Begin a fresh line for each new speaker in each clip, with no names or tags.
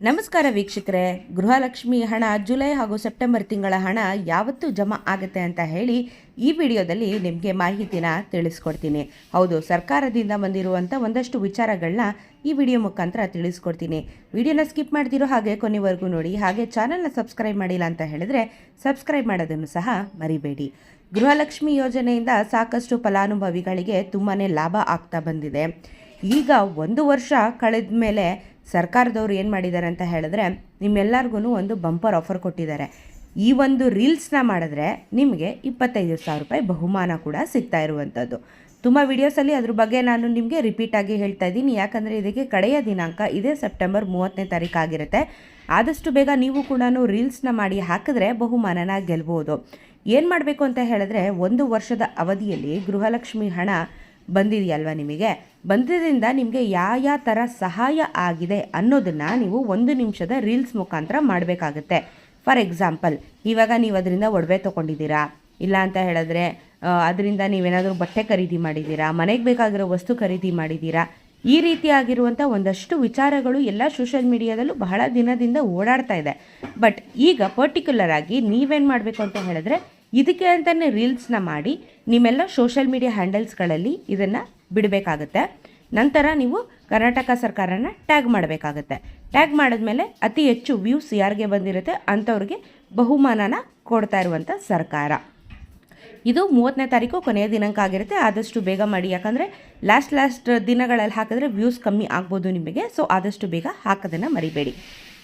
ನಮಸ್ಕಾರ ವೀಕ್ಷಕರೇ. ಗೃಹಲಕ್ಷ್ಮಿ ಹಣ ಜುಲೈ ಹಾಗೂ ಸೆಪ್ಟೆಂಬರ್ ತಿಂಗಳ ಹಣ ಯಾವತ್ತು ಜಮಾ ಆಗುತ್ತೆ ಅಂತ ಹೇಳಿ ಈ ವಿಡಿಯೋದಲ್ಲಿ ನಿಮಗೆ ಮಾಹಿತಿನ ತಿಳಿಸ್ಕೊಡ್ತೀನಿ. ಹೌದು, ಸರ್ಕಾರದಿಂದ ಬಂದಿರುವಂಥ ಒಂದಷ್ಟು ವಿಚಾರಗಳನ್ನ ಈ ವಿಡಿಯೋ ಮುಖಾಂತರ ತಿಳಿಸ್ಕೊಡ್ತೀನಿ. ವಿಡಿಯೋನ ಸ್ಕಿಪ್ ಮಾಡ್ತಿರೋ ಹಾಗೆ ಕೊನೆವರೆಗೂ ನೋಡಿ. ಹಾಗೆ ಚಾನಲ್ನ ಸಬ್ಸ್ಕ್ರೈಬ್ ಮಾಡಿಲ್ಲ ಅಂತ ಹೇಳಿದ್ರೆ ಸಬ್ಸ್ಕ್ರೈಬ್ ಮಾಡೋದನ್ನು ಸಹ ಮರಿಬೇಡಿ. ಗೃಹಲಕ್ಷ್ಮಿ ಯೋಜನೆಯಿಂದ ಸಾಕಷ್ಟು ಫಲಾನುಭವಿಗಳಿಗೆ ತುಂಬಾ ಲಾಭ ಆಗ್ತಾ ಬಂದಿದೆ. ಈಗ ಒಂದು ವರ್ಷ ಕಳೆದ ಮೇಲೆ ಸರ್ಕಾರದವ್ರು ಏನು ಮಾಡಿದ್ದಾರೆ ಅಂತ ಹೇಳಿದ್ರೆ ನಿಮ್ಮೆಲ್ಲರಿಗೂ ಒಂದು ಬಂಪರ್ ಆಫರ್ ಕೊಟ್ಟಿದ್ದಾರೆ. ಈ ಒಂದು ರೀಲ್ಸ್ನ ಮಾಡಿದ್ರೆ ನಿಮಗೆ ಇಪ್ಪತ್ತೈದು ಸಾವಿರ ರೂಪಾಯಿ ಬಹುಮಾನ ಕೂಡ ಸಿಗ್ತಾ ಇರುವಂಥದ್ದು. ತುಂಬ ವೀಡಿಯೋಸಲ್ಲಿ ಅದ್ರ ಬಗ್ಗೆ ನಾನು ನಿಮಗೆ ರಿಪೀಟಾಗಿ ಹೇಳ್ತಾ ಇದ್ದೀನಿ. ಯಾಕಂದರೆ ಇದಕ್ಕೆ ಕಡೆಯ ದಿನಾಂಕ ಇದೇ ಸೆಪ್ಟೆಂಬರ್ ಮೂವತ್ತನೇ ತಾರೀಕು ಆಗಿರುತ್ತೆ. ಆದಷ್ಟು ಬೇಗ ನೀವು ಕೂಡ ರೀಲ್ಸ್ನ ಮಾಡಿ ಹಾಕಿದ್ರೆ ಬಹುಮಾನನ ಗೆಲ್ಬೋದು. ಏನು ಮಾಡಬೇಕು ಅಂತ ಹೇಳಿದ್ರೆ, ಒಂದು ವರ್ಷದ ಅವಧಿಯಲ್ಲಿ ಗೃಹಲಕ್ಷ್ಮಿ ಹಣ ಬಂದಿದೆಯಲ್ವ ನಿಮಗೆ? ಬಂದಿದ್ದರಿಂದ ನಿಮಗೆ ಯಾವ ಯಾವ ಥರ ಸಹಾಯ ಆಗಿದೆ ಅನ್ನೋದನ್ನು ನೀವು ಒಂದು ನಿಮಿಷದ ರೀಲ್ಸ್ ಮುಖಾಂತರ ಮಾಡಬೇಕಾಗತ್ತೆ. ಫಾರ್ ಎಕ್ಸಾಂಪಲ್, ಇವಾಗ ನೀವು ಅದರಿಂದ ಒಡವೆ ತೊಗೊಂಡಿದ್ದೀರಾ? ಇಲ್ಲ ಅಂತ ಹೇಳಿದ್ರೆ ಅದರಿಂದ ನೀವೇನಾದರೂ ಬಟ್ಟೆ ಖರೀದಿ ಮಾಡಿದ್ದೀರಾ? ಮನೆಗೆ ಬೇಕಾಗಿರೋ ವಸ್ತು ಖರೀದಿ ಮಾಡಿದ್ದೀರಾ? ಈ ರೀತಿಯಾಗಿರುವಂಥ ಒಂದಷ್ಟು ವಿಚಾರಗಳು ಎಲ್ಲ ಸೋಷಿಯಲ್ ಮೀಡಿಯಾದಲ್ಲೂ ಬಹಳ ದಿನದಿಂದ ಓಡಾಡ್ತಾ ಇದೆ. ಬಟ್ ಈಗ ಪರ್ಟಿಕ್ಯುಲರ್ ಆಗಿ ನೀವೇನು ಮಾಡಬೇಕು ಅಂತ ಹೇಳಿದ್ರೆ ಇದಕ್ಕೆ ಅಂತಲೇ ರೀಲ್ಸ್ನ ಮಾಡಿ ನಿಮ್ಮೆಲ್ಲ ಸೋಷಲ್ ಮೀಡಿಯಾ ಹ್ಯಾಂಡಲ್ಸ್ಗಳಲ್ಲಿ ಇದನ್ನು ಬಿಡಬೇಕಾಗತ್ತೆ. ನಂತರ ನೀವು ಕರ್ನಾಟಕ ಸರ್ಕಾರನ ಟ್ಯಾಗ್ ಮಾಡಬೇಕಾಗತ್ತೆ. ಟ್ಯಾಗ್ ಮಾಡಿದ್ಮೇಲೆ ಅತಿ ಹೆಚ್ಚು ವ್ಯೂಸ್ ಯಾರಿಗೆ ಬಂದಿರುತ್ತೆ ಅಂಥವ್ರಿಗೆ ಬಹುಮಾನನ ಕೊಡ್ತಾ ಇರುವಂಥ ಸರ್ಕಾರ. ಇದು ಮೂವತ್ತನೇ ತಾರೀಕು ಕೊನೆಯ ದಿನಾಂಕ ಆಗಿರುತ್ತೆ. ಆದಷ್ಟು ಬೇಗ ಮಾಡಿ. ಯಾಕಂದರೆ ಲಾಸ್ಟ್ ಲಾಸ್ಟ್ ದಿನಗಳಲ್ಲಿ ಹಾಕಿದ್ರೆ ವ್ಯೂಸ್ ಕಮ್ಮಿ ಆಗ್ಬೋದು ನಿಮಗೆ. ಸೊ ಆದಷ್ಟು ಬೇಗ ಹಾಕೋದನ್ನು ಮರಿಬೇಡಿ.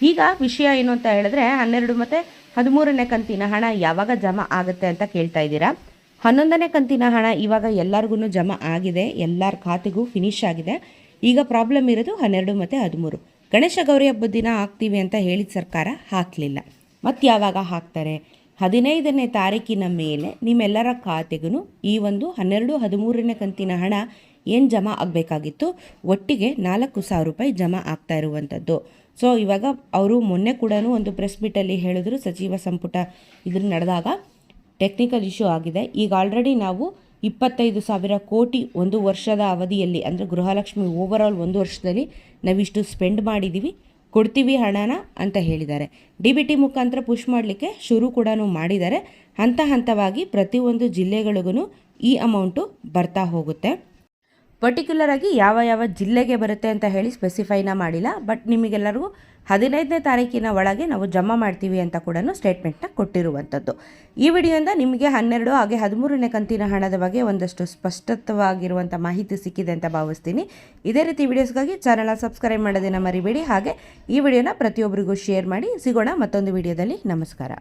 ಈಗ ವಿಷಯ ಏನು ಅಂತ ಹೇಳಿದ್ರೆ, ಹನ್ನೆರಡು ಮತ್ತು ಹದಿಮೂರನೇ ಕಂತಿನ ಹಣ ಯಾವಾಗ ಜಮಾ ಆಗುತ್ತೆ ಅಂತ ಕೇಳ್ತಾ ಇದ್ದೀರಾ? ಹನ್ನೊಂದನೇ ಕಂತಿನ ಹಣ ಇವಾಗ ಎಲ್ಲರಿಗೂ ಜಮಾ ಆಗಿದೆ. ಎಲ್ಲರ ಖಾತೆಗೂ ಫಿನಿಶ್ ಆಗಿದೆ. ಈಗ ಪ್ರಾಬ್ಲಮ್ ಇರೋದು ಹನ್ನೆರಡು ಮತ್ತು ಹದಿಮೂರು. ಗಣೇಶ ಗೌರಿ ಹಬ್ಬದ ದಿನ ಹಾಕ್ತೀವಿ ಅಂತ ಹೇಳಿದ ಸರ್ಕಾರ ಹಾಕಲಿಲ್ಲ. ಮತ್ತು ಯಾವಾಗ ಹಾಕ್ತಾರೆ? ಹದಿನೈದನೇ ತಾರೀಕಿನ ಮೇಲೆ ನಿಮ್ಮೆಲ್ಲರ ಖಾತೆಗೂ ಈ ಒಂದು ಹನ್ನೆರಡು ಹದಿಮೂರನೇ ಕಂತಿನ ಹಣ ಏನು ಜಮಾ ಆಗಬೇಕಾಗಿತ್ತು? ಒಟ್ಟಿಗೆ ನಾಲ್ಕು ಸಾವಿರ ರೂಪಾಯಿ ಜಮಾ ಆಗ್ತಾ ಇರುವಂಥದ್ದು. ಸೊ ಇವಾಗ ಅವರು ಮೊನ್ನೆ ಕೂಡ ಒಂದು ಪ್ರೆಸ್ ಮೀಟಲ್ಲಿ ಹೇಳಿದ್ರು, ಸಚಿವ ಸಂಪುಟ ಇದ್ರ ನಡೆದಾಗ ಟೆಕ್ನಿಕಲ್ ಇಶ್ಯೂ ಆಗಿದೆ. ಈಗ ಆಲ್ರೆಡಿ ನಾವು ಇಪ್ಪತ್ತೈದು ಸಾವಿರ ಕೋಟಿ ಒಂದು ವರ್ಷದ ಅವಧಿಯಲ್ಲಿ, ಅಂದರೆ ಗೃಹಲಕ್ಷ್ಮಿ ಓವರಾಲ್ ಒಂದು ವರ್ಷದಲ್ಲಿ ನಾವಿಷ್ಟು ಸ್ಪೆಂಡ್ ಮಾಡಿದ್ದೀವಿ ಕೊಡ್ತೀವಿ ಹಣನ ಅಂತ ಹೇಳಿದ್ದಾರೆ. ಡಿ ಬಿ ಟಿ ಮುಖಾಂತರ ಪುಷ್ ಮಾಡಲಿಕ್ಕೆ ಶುರು ಕೂಡ ಮಾಡಿದ್ದಾರೆ. ಹಂತ ಹಂತವಾಗಿ ಪ್ರತಿಯೊಂದು ಜಿಲ್ಲೆಗಳಿಗೂ ಈ ಅಮೌಂಟು ಬರ್ತಾ ಹೋಗುತ್ತೆ. ಪರ್ಟಿಕ್ಯುಲರ್ ಆಗಿ ಯಾವ ಯಾವ ಜಿಲ್ಲೆಗೆ ಬರುತ್ತೆ ಅಂತ ಹೇಳಿ ಸ್ಪೆಸಿಫೈನ ಮಾಡಿಲ್ಲ. ಬಟ್ ನಿಮಗೆಲ್ಲರಿಗೂ ಹದಿನೈದನೇ ತಾರೀಕಿನ ಒಳಗೆ ನಾವು ಜಮಾ ಮಾಡ್ತೀವಿ ಅಂತ ಕೂಡ ಸ್ಟೇಟ್ಮೆಂಟ್ನ ಕೊಟ್ಟಿರುವಂಥದ್ದು. ಈ ವಿಡಿಯೋಯಿಂದ ನಿಮಗೆ ಹನ್ನೆರಡು ಹಾಗೆ ಹದಿಮೂರನೇ ಕಂತಿನ ಹಣದ ಬಗ್ಗೆ ಒಂದಷ್ಟು ಸ್ಪಷ್ಟತ್ವವಾಗಿರುವಂಥ ಮಾಹಿತಿ ಸಿಕ್ಕಿದೆ ಅಂತ ಭಾವಿಸ್ತೀನಿ. ಇದೇ ರೀತಿ ವಿಡಿಯೋಸ್ಗಾಗಿ ಚಾನಲ್ನ ಸಬ್ಸ್ಕ್ರೈಬ್ ಮಾಡೋದನ್ನು ಮರಿಬೇಡಿ. ಹಾಗೆ ಈ ವಿಡಿಯೋನ ಪ್ರತಿಯೊಬ್ಬರಿಗೂ ಶೇರ್ ಮಾಡಿ. ಸಿಗೋಣ ಮತ್ತೊಂದು ವಿಡಿಯೋದಲ್ಲಿ ನಮಸ್ಕಾರ.